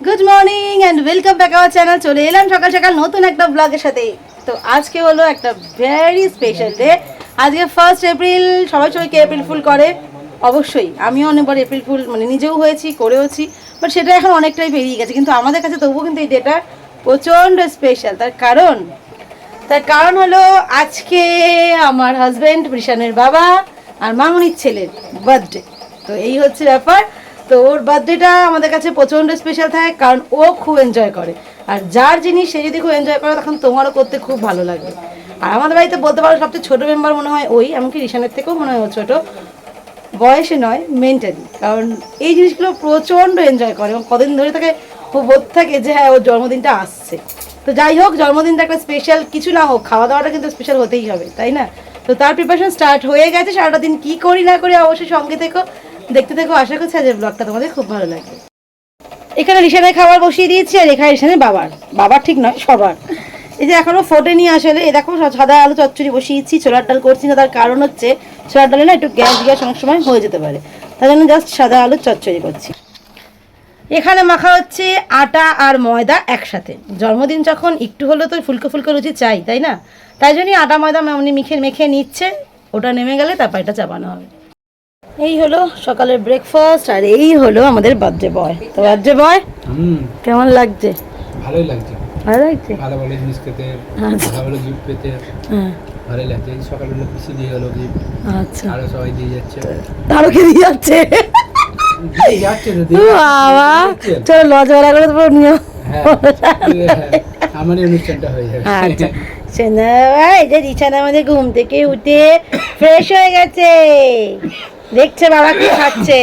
Good morning and welcome back our channel চলে এলাম সকাল সকাল নতুন একটা ব্লগের সাথে। তো আজকে হলো একটা ভেরি স্পেশাল ডে আজকে ফার্স্ট এপ্রিল সবাই সবাইকে এপ্রিল ফুল করে। অবশ্যই, আমিও অনেকবার এপ্রিল ফুল মানে নিজেও হয়েছি, করেওছি। বাট সেটা এখন অনেকটাই পেরিয়ে গেছে। কিন্তু আমাদের কাছে তবুও কিন্তু এই ডেটা প্রচণ্ড স্পেশাল তার কারণ তার কারণ হলো আজকে আমার হাজব্যান্ড ঋষানের বাবা আর মামনির ছেলের বার্থডে তো এই হচ্ছে ব্যাপার। তো ওর বার্থডেটা আমাদের কাছে প্রচণ্ড স্পেশাল থাকে, কারণ ও খুব এনজয় করে। আর যার জিনিস সে যদি খুব এনজয় করে, তখন তোমারও করতে খুব ভালো লাগবে। আর আমাদের বাড়িতে বলতে পারো, সবচেয়ে ছোটো মেম্বার মনে হয় ওই, এমনকি ঋষানের থেকেও মনে হয় ও ছোটো। বয়সে নয় মেন্টালি কারণ এই জিনিসগুলো প্রচণ্ড এনজয় করে এবং কদিন ধরে তাকে ও বোধ থাকে যে হ্যাঁ ওর জন্মদিনটা আসছে। তো যাই হোক, জন্মদিনটা একটা স্পেশাল কিছু না হোক খাওয়া দাওয়াটা কিন্তু স্পেশাল হতেই হবে, তাই না? তো তার প্রিপারেশন স্টার্ট হয়ে গেছে, সারাটা দিন কী করি না করি অবশ্যই সঙ্গে থেকো। দেখতে থেকো আশা করছি আজকের ব্লগটা তোমাদের খুব ভালো লাগবে। এখানে রিসানের খাবার বসিয়ে দিয়েছি আর এখানে রিসানের বাবার। বাবার ঠিক নয়, সবার। এই যে এখনও ফোটে নিয়ে আসলে এই দেখো সাদা আলু চচ্চড়ি বসিয়েছি, ছোলার ডাল করছি না, তার কারণ হচ্ছে ছোলার ডালে না একটু গ্যাস গ্যাস অনেক সময় হয়ে যেতে পারে। তার জন্য জাস্ট সাদা আলু চচ্চড়ি করছি। এখানে মাখা হচ্ছে আটা আর ময়দা একসাথে। জন্মদিন যখন একটু হলেও তো ফুলকো ফুলকো রুচি চাই, তাই না? তাই জন্যই আটা ময়দা এমনি মেখে মেখে নিচ্ছে, ওটা নেমে গেলে তারপর এটা চাপানো হবে। এই হলো সকালের ব্রেকফাস্ট আর এই হলো আমাদের বার্থডে বয় তো বার্থডে বয় কেমন লাগছে? ভালোই লাগছে। ভালো লাগছে? ভালো ভালো জিনিস খেতে আচ্ছা। ভালো ভালো গিফট পেতে হ্যাঁ। ভালোই লাগছে। এই সকালবেলা পিসি দিয়ে হলো গিফট আচ্ছা। আরও সবাই দিয়ে যাচ্ছে। আরও কে দিয়ে যাচ্ছে? দিয়ে যাচ্ছে তো, বাবা। চলো লজওয়ালা করে তো হ্যাঁ। হ্যাঁ, আমার অনুষ্ঠানটা হয়ে যাবে। আচ্ছা। সোনা এই যে রিছানা আমাদের ঘুম থেকে উঠে ফ্রেশ হয়ে গেছে। দেখছে বাবা কি খাচ্ছে।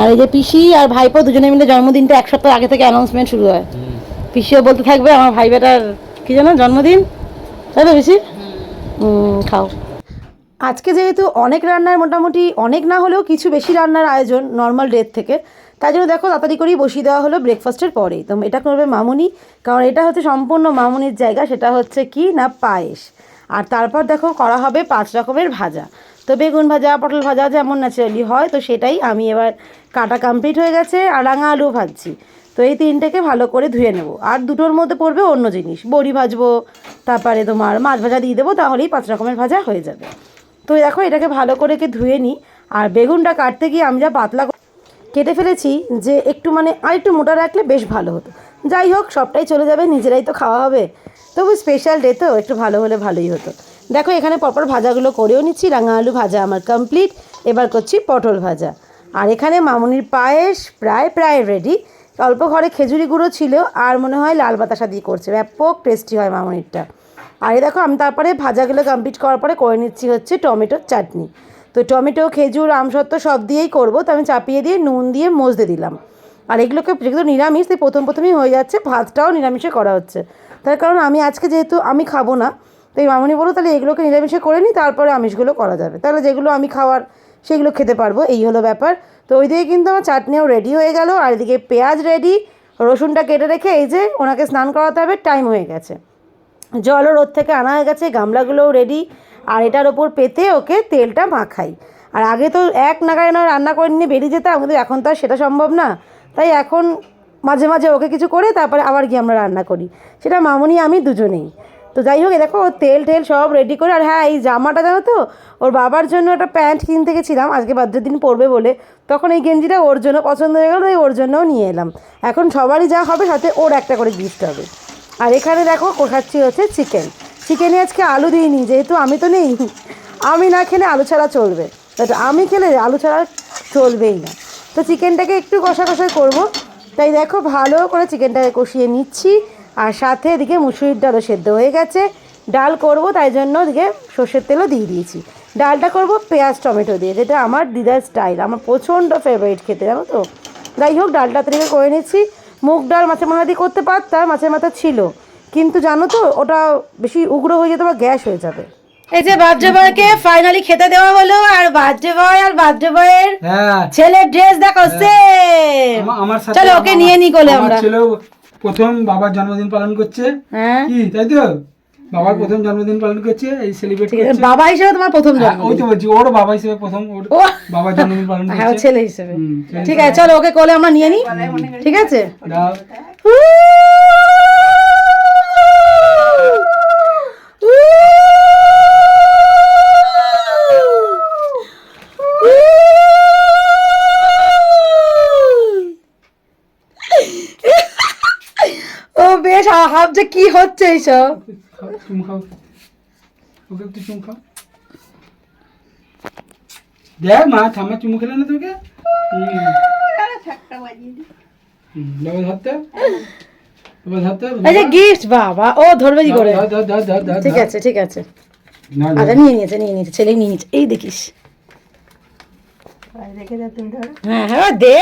আর এই যে পিসি আর ভাইপো দুজনে মিলে জন্মদিনটা এক সপ্তাহ আগে থেকে অ্যানাউন্সমেন্ট শুরু হয়। পিসিও বলতে থাকবে আমার ভাই বেটার কি জানো জন্মদিন? তাই তো পিসি? হুম, খাও। আজকে যেহেতু অনেক রান্নার মোটামুটি অনেক না হলেও কিছু বেশি রান্নার আয়োজন নর্মাল ডেট থেকে। তাই জন্য দেখো তাড়াতাড়ি করেই বসিয়ে দেওয়া হলো ব্রেকফাস্টের পরেই। তো এটা করবে মামুনি কারণ এটা হচ্ছে সম্পূর্ণ মামুনির জায়গা সেটা হচ্ছে কি না পায়েস। আর তারপর দেখো করা হবে পাঁচ রকমের ভাজা। তো বেগুন ভাজা, পটল ভাজা যেমন ন্যাচারালি হয়, তো সেটাই আমি এবার কাটা কমপ্লিট হয়ে গেছে আর রাঙা আলু ভাজছি। তো এই তিনটেকে ভালো করে ধুয়ে নেব। আর দুটোর মধ্যে পড়বে অন্য জিনিস। বড়ি ভাজবো, তারপরে তোমার মাছ ভাজা দিয়ে দেবো, তাহলেই পাঁচ রকমের ভাজা হয়ে যাবে। তো দেখো, এটাকে ভালো করে কে ধুয়ে নিই। আর বেগুনটা কাটতে গিয়ে আমি যা পাতলা কেটে ফেলেছি যে একটু মানে আর একটু মোটা রাখলে বেশ ভালো হতো। যাই হোক, সবটাই চলে যাবে, নিজেরাই তো খাওয়া হবে। তবু স্পেশাল ডে তো, একটু ভালো হলে ভালোই হতো। দেখো, এখানে পরপর ভাজাগুলো করেও নিচ্ছি। রাঙা আলু ভাজা আমার কমপ্লিট এবার করছি পটল ভাজা। আর এখানে মামুনির পায়েস প্রায় প্রায় রেডি অল্প ঘরে খেজুরি গুঁড়ো ছিল, আর মনে হয় লাল বাতাসা দিয়ে করছে। ব্যাপক টেস্টি হয় মামুনিরটা। আর দেখো, আমি তারপরে ভাজাগুলো কমপ্লিট করার পরে করে নিচ্ছি হচ্ছে টমেটোর চাটনি। তো টমেটো, খেজুর আমসত্ত্ব সব দিয়েই করব। তো আমি চাপিয়ে দিয়ে নুন দিয়ে মজতে দিলাম। আর এগুলোকে যেগুলো নিরামিষ, তাই প্রথম, প্রথমেই হয়ে যাচ্ছে। ভাতটাও নিরামিষে করা হচ্ছে। তার কারণ আমি আজকে যেহেতু আমি খাব না তো এই মামনি বলো তাহলে এগুলোকে নিরামিষে করে নিই তারপরে আমিষগুলো করা যাবে। তাহলে যেগুলো আমি খাওয়ার, সেগুলো খেতে পারব, এই হলো ব্যাপার। তো ওইদিকে কিন্তু আমার চাটনিও রেডি হয়ে গেল, আর এদিকে পেঁয়াজ রেডি রসুনটা কেটে রেখে এই যে ওনাকে স্নান করাতে হবে টাইম হয়ে গেছে। জলও রোদ থেকে আনা হয়ে গেছে, গামলাগুলোও রেডি আর এটার ওপর পেতে ওকে তেলটা মাখাই। আর আগে তো এক নাগারে না রান্না করে নিয়ে বেরিয়ে যেতাম, কিন্তু এখন তো আর সেটা সম্ভব না। তাই এখন মাঝে মাঝে ওকে কিছু করে, তারপরে আবার গিয়ে আমরা রান্না করি। সেটা মামুনি, আমি দুজনেই। তো যাই হোক দেখো, তেল টেল সব রেডি করে, আর হ্যাঁ এই জামাটা জানো তো, ওর বাবার জন্য একটা প্যান্ট কিনতে গেছিলাম, আজকে বার্থডে দিন পরবে বলে, তখন এই গেঞ্জিটা ওর জন্য পছন্দ হয়ে গেলো, তাই ওর জন্যও নিয়ে এলাম। এখন সবারই যা হবে, সাথে ওর একটা করে গিফট হবে। আর এখানে দেখো কোথাচ্ছি হচ্ছে চিকেন চিকেনে আজকে আলু দিইনি, যেহেতু আমি তো নেই, আমি না খেলে আলু ছাড়া চলবে। তো আমি খেলে আলু ছাড়া চলবেই না। তো চিকেনটাকে একটু কষা কষা করব। তাই দেখো, ভালো করে চিকেনটাকে কষিয়ে নিচ্ছি। আর সাথে এদিকে মুসুরির ডালও সেদ্ধ হয়ে গেছে। ডাল করব তাই জন্য এদিকে সর্ষের তেলও দিয়ে দিয়েছি। ডালটা করব পেঁয়াজ টমেটো দিয়ে যেটা আমার দিদার স্টাইল আমার প্রচণ্ড ফেভারিট খেতে জানো তো? যাই হোক ডালটা থেকে করে নিচ্ছি মুগ ডাল মাছের মাথা দিয়ে করতে পারতাম মাছের মাথা ছিল। কিন্তু জানো তো ওটা বেশি উগ্র হয়ে যেত বা গ্যাস হয়ে যাবে। এই যে বার্থডে বয়কে ফাইনালি খেতে দেওয়া হলো আর বার্থডে বয় আর বার্থডে বয়ের হ্যাঁ। ছেলের ড্রেস দেখো আমার সাথে চলো ওকে নিয়ে নি কোলে আমরা প্রথম বাবার জন্মদিন পালন করছে। হ্যাঁ। কি তাই তো? বাবার প্রথম জন্মদিন পালন করছে এই সেলিব্রেট করছে। বাবা হিসেবে তোমার প্রথম জন্মদিন। ওই তো বলছি ওর বাবা হিসেবে প্রথম ওর বাবার জন্মদিন পালন করছে। হ্যাঁ ছেলে হিসেবে। ঠিক আছে চলো ওকে কোলে আমরা নিয়ে নিই। ঠিক আছে? যে কি হচ্ছে এইসব? ওকে একটু চুম খাও দেখ মা ঠাম্মা চুমু খেলে না তোকে? হুম। হুম, বাবা ধরতে বাবা ধরতে এই যে গিফট বাবা ও ধরবে কি করে? ধর, ধর, ধর, ধর, ধর, ঠিক আছে ঠিক আছে। আচ্ছা নিয়ে নিয়েছে নিয়ে নিয়েছে ছেলেই নিয়ে নিয়েছে এই দেখিস। হ্যাঁ হ্যাঁ দে।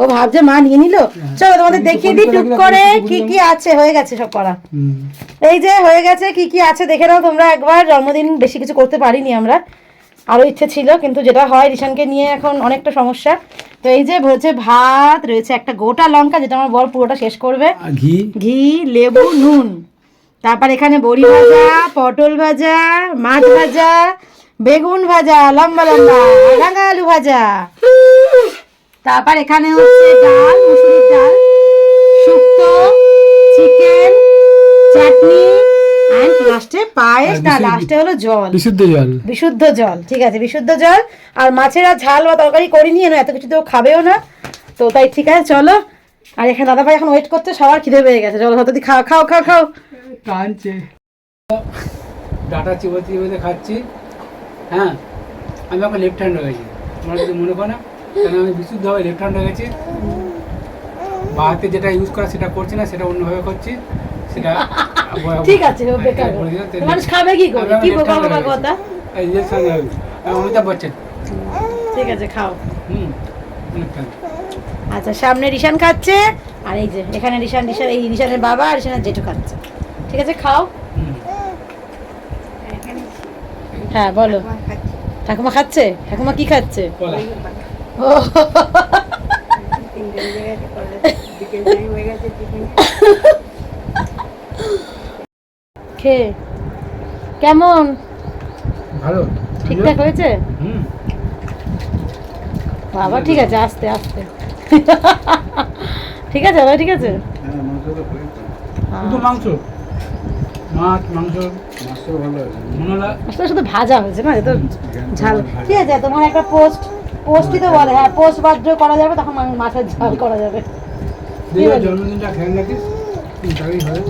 ও ভাবছে মা নিয়ে নিল? চলো তোমাদের দেখিয়ে দিই টুক করে কি কি আছে হয়ে গেছে সব করা। এই যে হয়ে গেছে কি কি আছে দেখে নাও তোমরা একবার জন্মদিন বেশি কিছু করতে পারিনি আমরা। আরও ইচ্ছে ছিল কিন্তু যেটা হয় রিশানকে নিয়ে এখন অনেকটা সমস্যা। তো এই যে হচ্ছে ভাত রয়েছে একটা গোটা লঙ্কা যেটা আমার বর পুরোটা শেষ করবে। ঘি? ঘি লেবু নুন। তারপর এখানে বড়ি ভাজা পটল ভাজা মাছ ভাজা বেগুন ভাজা লম্বা লম্বা রাঙা আলু ভাজা। তারপর এখানে হচ্ছে ডাল মুসুরির ডাল শুক্তো চিকেন চাটনি অ্যান্ড লাস্টে পায়েস। না লাস্টে হলো জল। বিশুদ্ধ জল। বিশুদ্ধ জল ঠিক আছে বিশুদ্ধ জল। আর মাছের ঝাল বা তরকারি করিনি এত কিছু তো খাবেও না। তো তাই ঠিক আছে চলো। আর এখানে দাদা ভাই এখন ওয়েট করছে সবার খিদে পেয়ে গেছে। চলো হয়তো খাও খাও খাও খাও। কাঁদছে ডাটা চিবোতে চিবোতে খাচ্ছি। হ্যাঁ আমি এখন লেফট হ্যান্ড হয়ে গেছি। তোমরা যদি মনে করো না আমি বিশুদ্ধভাবে লেফট হ্যান্ড হয়ে গেছি বা হাতে যেটা ইউজ করা সেটা করছি না সেটা অন্যভাবে করছি। সেটা ঠিক আছে বেকার। মানুষ খাবে কি করে? কি বোকা বোকা কথা? অমিতাভ বচ্চন। ঠিক আছে খাও। হুম আচ্ছা সামনে রিশান খাচ্ছে। আর এই যে এখানে রিশান রিশান এই রিশানের বাবা আর রিশানের জেঠু খাচ্ছে। ঠিক আছে খাও। হুম। হ্যাঁ বলো। ঠাকুমা খাচ্ছে? ঠাকুমা কি খাচ্ছে? খেয়ে কেমন? ভালো। ঠিকঠাক হয়েছে? হুম। বাবা ঠিক আছে আস্তে আস্তে। ঠিক আছে বাবা ঠিক আছে? শুধু মাংস? মাছ মাংস? মনে হলো আসলে শুধু ভাজা হয়েছে না? এ তো ঝাল। ঠিক আছে তোমার একটা পোস্ট পোস্টই তো বলে হ্যাঁ পোস্ট বাদ্য করা যাবে তখন মাছের ঝাল করা যাবে। জন্মদিনটা খেয়াল রাখিস? হবে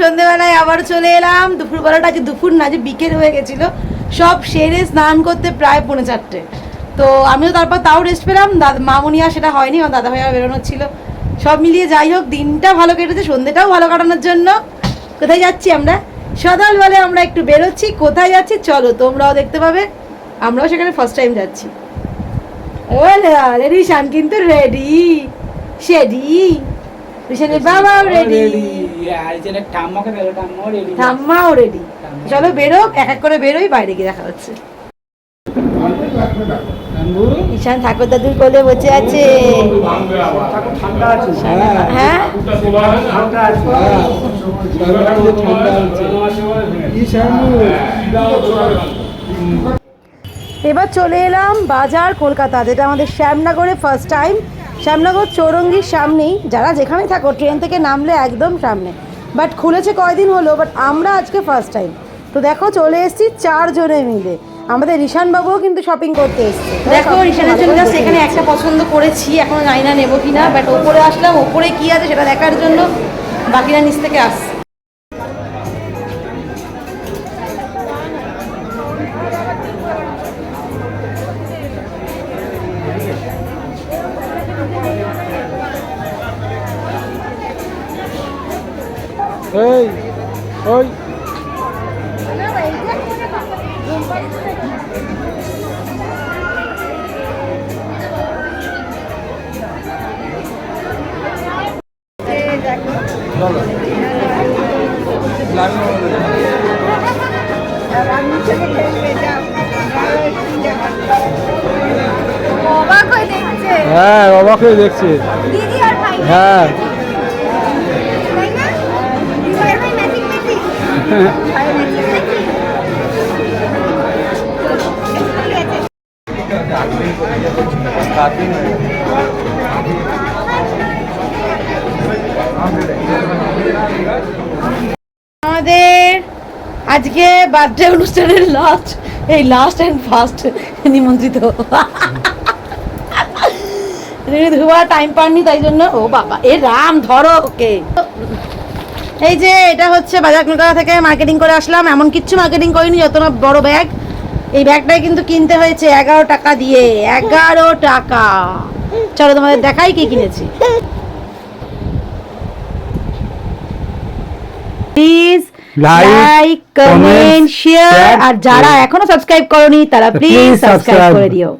সন্ধেবেলায় আবার চলে এলাম। দুপুরবেলাটা আজ দুপুর না যে বিকেল হয়ে গেছিল। সব সেরে স্নান করতে প্রায় পৌনে চারটে। তো আমিও তারপর তাও রেস্ট পেলাম। দাদা মামুনি আর সেটা হয়নি আমার দাদা ভাইয়া বেরোনোর ছিল। সব মিলিয়ে যাই হোক দিনটা ভালো কেটেছে সন্ধেটাও ভালো কাটানোর জন্য। কোথায় যাচ্ছি আমরা? সকালবেলা আমরা একটু বেরোচ্ছি। কোথায় যাচ্ছি? চলো তোমরাও দেখতে পাবে। আমরাও সেখানে ফার্স্ট টাইম যাচ্ছি। রেডি শান কিন্তু রেডি সেডি। রিশানের বাবাও রেডি ঠাম্মাও রেডি চলো বেরো এক এক করে বেরোই বাইরে গিয়ে দেখা হচ্ছে। ঈশান ঠাকুর দাদুর কোলে বসে আছে। হ্যাঁ। এবার চলে এলাম বাজার কলকাতা, যেটা আমাদের শ্যামনগরে ফার্স্ট টাইম শ্যামনগর চৌরঙ্গির সামনেই, যারা যেখানে থাকো ট্রেন থেকে নামলে একদম সামনে। বাট খুলেছে কয়দিন হলো বাট আমরা আজকে ফার্স্ট টাইম তো দেখো, চলে এসেছি চারজনে মিলে। আমাদের ঋষান বাবুও কিন্তু শপিং করতে এসেছে। দেখো ঋষানের জন্য সেখানে একটা পছন্দ করেছি, এখন জানি না নেব কিনা বাট ওপরে আসলাম, ওপরে কি আছে সেটা দেখার জন্য বাকিরা নিচ থেকে আসছে। হয়ে অবাক হয়ে দেখছি। হ্যাঁ। আমাদের আজকে বার্থডে অনুষ্ঠানের লাস্ট এই লাস্ট অ্যান্ড ফার্স্ট নিমন্ত্রিত। ধোয়া টাইম পাননি, তাই জন্য, ও বাবা, এ রাম, ধরো ওকে। এই যে, এটা হচ্ছে বাজার কলকাতা থেকে মার্কেটিং করে আসলাম, এমন কিচ্ছু মার্কেটিং করিনি, যত না বড় ব্যাগ এই ব্যাগটাই কিন্তু কিনতে হয়েছে এগারো টাকা দিয়ে এগারো টাকা। চলো তোমাদের দেখাই কি কিনেছি। প্লিজ লাইক কমেন্ট শেয়ার আর যারা এখনও সাবস্ক্রাইব করনি তারা প্লিজ সাবস্ক্রাইব করে দিও।